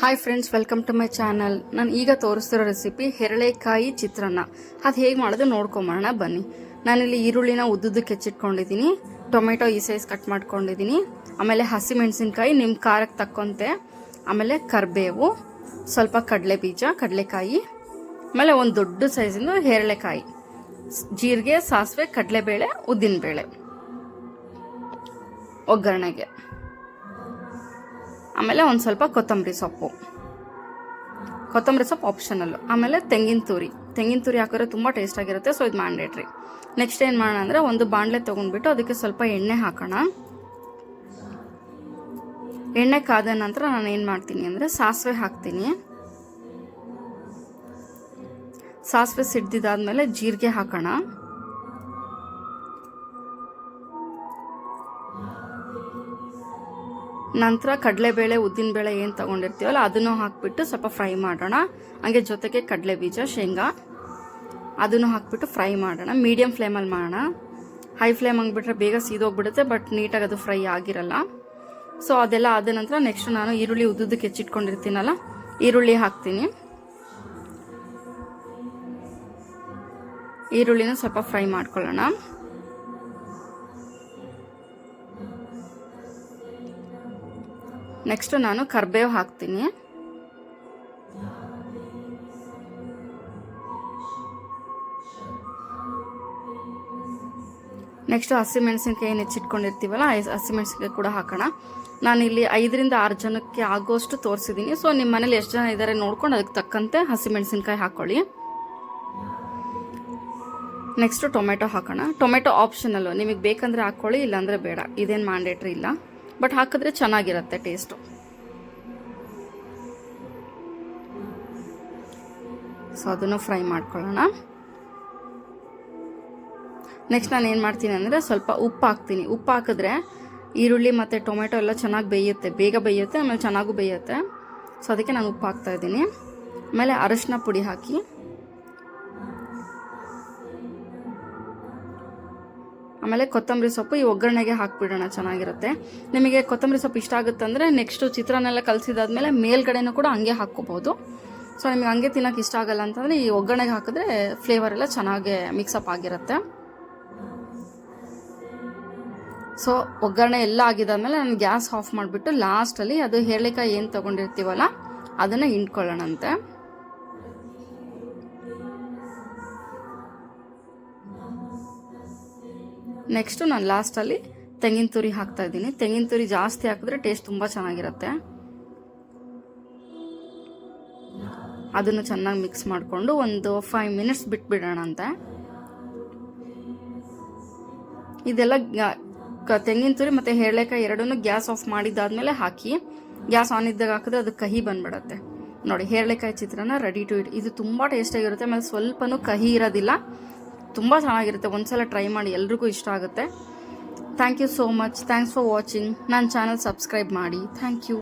Hi friends welcome to my channel ನಾನು ಈಗ ತೋರಿಸ್ತಿರೋ recipe ಹೆರಳೆಕಾಯಿ ಚಿತ್ರಾನ್ನ. ಅದು ಹೇಗೆ ಮಾಡೋದು ನೋಡ್ಕೊಂಬರೋಣ, ಬನ್ನಿ. ನಾನಿಲ್ಲಿ ಈರುಳ್ಳಿನ ಉದ್ದುದ್ದು ಹೆಚ್ಚಿಟ್ಕೊಂಡಿದ್ದೀನಿ. ಟೊಮೆಟೊ ಈ ಸೈಜ್ ಕಟ್ ಮಾಡ್ಕೊಂಡಿದ್ದೀನಿ. ಆಮೇಲೆ ಹಸಿಮೆಣಸಿನ್ಕಾಯಿ ನಿಮ್ಮ ಖಾರಕ್ಕೆ ತಕ್ಕಂತೆ. ಆಮೇಲೆ ಕರಿಬೇವು, ಸ್ವಲ್ಪ ಕಡಲೆ ಬೀಜ ಕಡಲೆಕಾಯಿ. ಆಮೇಲೆ ಒಂದು ದೊಡ್ಡ ಸೈಜಿಂದು ಹೆರಳೆಕಾಯಿ. ಜೀರಿಗೆ, ಸಾಸಿವೆ, ಕಡಲೆಬೇಳೆ, ಉದ್ದಿನಬೇಳೆ. ಒಗ್ಗರಣೆಗೆ. ಆಮೇಲೆ ಒಂದು ಸ್ವಲ್ಪ ಕೊತ್ತಂಬರಿ ಸೊಪ್ಪು. ಕೊತ್ತಂಬರಿ ಸೊಪ್ಪು ಆಪ್ಷನಲ್ಲು ಆಮೇಲೆ ತೆಂಗಿನ ತುರಿ. ತೆಂಗಿನ ತುರಿ ಹಾಕಿದ್ರೆ ತುಂಬ ಟೇಸ್ಟ್ ಆಗಿರುತ್ತೆ ಸೊ ಇದು ಮ್ಯಾಂಡೇಟ್ರಿ ನೆಕ್ಸ್ಟ್ ಏನು ಮಾಡೋಣ ಅಂದರೆ ಒಂದು ಬಾಣಲೆ ತೊಗೊಂಡ್ಬಿಟ್ಟು ಅದಕ್ಕೆ ಸ್ವಲ್ಪ ಎಣ್ಣೆ ಹಾಕೋಣ. ಎಣ್ಣೆ ಕಾದ ನಂತರ ನಾನು ಏನು ಮಾಡ್ತೀನಿ ಅಂದರೆ ಸಾಸಿವೆ ಹಾಕ್ತೀನಿ. ಸಾಸಿವೆ ಸಿಡ್ದಿದ್ದಾದ್ಮೇಲೆ ಜೀರಿಗೆ ಹಾಕೋಣ. ನಂತರ ಕಡಲೆಬೇಳೆ, ಉದ್ದಿನಬೇಳೆ ಏನು ತೊಗೊಂಡಿರ್ತೀವಲ್ಲ ಅದನ್ನು ಹಾಕಿಬಿಟ್ಟು ಸ್ವಲ್ಪ ಫ್ರೈ ಮಾಡೋಣ. ಹಂಗೆ ಜೊತೆಗೆ ಕಡಲೆ ಬೀಜ ಶೇಂಗಾ ಅದನ್ನು ಹಾಕಿಬಿಟ್ಟು ಫ್ರೈ ಮಾಡೋಣ. ಮೀಡಿಯಮ್ ಫ್ಲೇಮಲ್ಲಿ ಮಾಡೋಣ. ಹೈ ಫ್ಲೇಮ್ ಹಂಗ್ಬಿಟ್ರೆ ಬೇಗ ಸೀದೋಗ್ಬಿಡುತ್ತೆ, ಬಟ್ ನೀಟಾಗಿ ಅದು ಫ್ರೈ ಆಗಿರಲ್ಲ. ಸೊ, ಅದೆಲ್ಲ ಆದ ನಂತರ ನೆಕ್ಸ್ಟ್ ನಾನು ಈರುಳ್ಳಿ ಉದ್ದುದಕ್ಕೆ ಹೆಚ್ಚಿಟ್ಕೊಂಡಿರ್ತೀನಲ್ಲ, ಈರುಳ್ಳಿ ಹಾಕ್ತೀನಿ. ಈರುಳ್ಳಿನ ಸ್ವಲ್ಪ ಫ್ರೈ ಮಾಡ್ಕೊಳ್ಳೋಣ. ನೆಕ್ಸ್ಟ್ ನಾನು ಕರ್ಬೇವು ಹಾಕ್ತೀನಿ. ನೆಕ್ಸ್ಟ್ ಹಸಿಮೆಣಸಿನ್ಕಾಯಿ ಏನು ಹೆಚ್ಚಿಟ್ಕೊಂಡಿರ್ತೀವಲ್ಲ ಹಸಿಮೆಣಸಿನ್ಕಾಯಿ ಕೂಡ ಹಾಕೋಣ. ನಾನು ಇಲ್ಲಿ ಐದರಿಂದ ಆರು ಜನಕ್ಕೆ ಆಗೋಷ್ಟು ತೋರಿಸಿದ್ದೀನಿ. ಸೊ ನಿಮ್ಮ ಮನೇಲಿ ಎಷ್ಟು ಜನ ಇದ್ದಾರೆ ನೋಡ್ಕೊಂಡು ಅದಕ್ಕೆ ತಕ್ಕಂತೆ ಹಸಿಮೆಣಸಿನ್ಕಾಯಿ ಹಾಕೊಳ್ಳಿ. ನೆಕ್ಸ್ಟ್ ಟೊಮೆಟೊ ಹಾಕೋಣ. ಟೊಮೆಟೊ ಆಪ್ಷನಲ್ಲು ನಿಮಗೆ ಬೇಕಂದರೆ ಹಾಕ್ಕೊಳ್ಳಿ ಇಲ್ಲಾಂದರೆ ಬೇಡ. ಇದೇನು ಮ್ಯಾಂಡೇಟ್ರಿ ಇಲ್ಲ. ಬಟ್ ಹಾಕಿದ್ರೆ ಚೆನ್ನಾಗಿರುತ್ತೆ ಟೇಸ್ಟು. ಸೊ ಅದನ್ನು ಫ್ರೈ ಮಾಡ್ಕೊಳ್ಳೋಣ. ನೆಕ್ಸ್ಟ್ ನಾನು ಏನು ಮಾಡ್ತೀನಿ ಅಂದರೆ ಸ್ವಲ್ಪ ಉಪ್ಪು ಹಾಕ್ತೀನಿ. ಉಪ್ಪು ಹಾಕಿದ್ರೆ ಈರುಳ್ಳಿ ಮತ್ತು ಟೊಮೆಟೊ ಎಲ್ಲ ಚೆನ್ನಾಗಿ ಬೇಯುತ್ತೆ. ಬೇಗ ಬೇಯುತ್ತೆ, ಆಮೇಲೆ ಚೆನ್ನಾಗೂ ಬೇಯುತ್ತೆ. ಸೊ ಅದಕ್ಕೆ ನಾನು ಉಪ್ಪು ಹಾಕ್ತಾ ಇದ್ದೀನಿ. ಆಮೇಲೆ ಅರಶಿನ ಪುಡಿ ಹಾಕಿ. ಆಮೇಲೆ ಕೊತ್ತಂಬರಿ ಸೊಪ್ಪು ಈ ಒಗ್ಗರಣೆಗೆ ಹಾಕ್ಬಿಡೋಣ, ಚೆನ್ನಾಗಿರುತ್ತೆ. ನಿಮಗೆ ಕೊತ್ತಂಬರಿ ಸೊಪ್ಪು ಇಷ್ಟ ಆಗುತ್ತಂದರೆ ನೆಕ್ಸ್ಟು ಚಿತ್ರಾನ್ನೆಲ್ಲ ಕಲಸಿದಾದ್ಮೇಲೆ ಮೇಲ್ಗಡೆನೂ ಕೂಡ ಹಂಗೆ ಹಾಕ್ಕೋಬೋದು. ಸೊ, ನಿಮಗೆ ಹಂಗೆ ತಿನ್ನೋಕೆ ಇಷ್ಟ ಆಗಲ್ಲ ಅಂತಂದರೆ ಈ ಒಗ್ಗರಣೆಗೆ ಹಾಕಿದ್ರೆ ಫ್ಲೇವರ್ ಎಲ್ಲ ಚೆನ್ನಾಗಿ ಮಿಕ್ಸಪ್ ಆಗಿರುತ್ತೆ. ಸೊ, ಒಗ್ಗರಣೆ ಎಲ್ಲ ಆಗಿದಾದ್ಮೇಲೆ ನಾನು ಗ್ಯಾಸ್ ಆಫ್ ಮಾಡಿಬಿಟ್ಟು ಲಾಸ್ಟಲ್ಲಿ ಅದು ಹೇಳಿಕಾಯಿ ಏನು ತೊಗೊಂಡಿರ್ತೀವಲ್ಲ, ಅದನ್ನು ಹಿಂಡ್ಕೊಳ್ಳೋಣಂತೆ. ನೆಕ್ಸ್ಟು ನಾನು ಲಾಸ್ಟಲ್ಲಿ ತೆಂಗಿನ ತುರಿ ಹಾಕ್ತಾ ಇದ್ದೀನಿ. ತೆಂಗಿನ ತುರಿ ಜಾಸ್ತಿ ಹಾಕಿದ್ರೆ ಟೇಸ್ಟ್ ತುಂಬ ಚೆನ್ನಾಗಿರುತ್ತೆ. ಅದನ್ನು ಚೆನ್ನಾಗಿ ಮಿಕ್ಸ್ ಮಾಡಿಕೊಂಡು ಒಂದು ಫೈವ್ ಮಿನಿಟ್ಸ್ ಬಿಟ್ಬಿಡೋಣ ಅಂತ ಇದೆಲ್ಲ ತೆಂಗಿನ ತುರಿ ಮತ್ತು ಹೇಳೆಕಾಯಿ ಎರಡನ್ನೂ ಗ್ಯಾಸ್ ಆಫ್ ಮಾಡಿದ್ದಾದ್ಮೇಲೆ ಹಾಕಿ, ಗ್ಯಾಸ್ ಆನ್ ಇದ್ದಾಗ ಹಾಕಿದ್ರೆ ಅದು ಕಹಿ ಬಂದ್ಬಿಡತ್ತೆ. ನೋಡಿ ಹೇರಳೆಕಾಯಿ ಚಿತ್ರಾನ್ನ ರೆಡಿ ಟು ಇಟ್ ಇದು ತುಂಬ ಟೇಸ್ಟಾಗಿರುತ್ತೆ ಆಮೇಲೆ ಸ್ವಲ್ಪನೂ ಕಹಿ ಇರೋದಿಲ್ಲ. ತುಂಬ ಚೆನ್ನಾಗಿರುತ್ತೆ. ಒಂದ್ಸಲ ಟ್ರೈ ಮಾಡಿ ಎಲ್ರಿಗೂ ಇಷ್ಟ ಆಗುತ್ತೆ. Thank you so much thanks for watching ನನ್ನ ಚಾನಲ್ ಸಬ್ಸ್ಕ್ರೈಬ್ ಮಾಡಿ. Thank you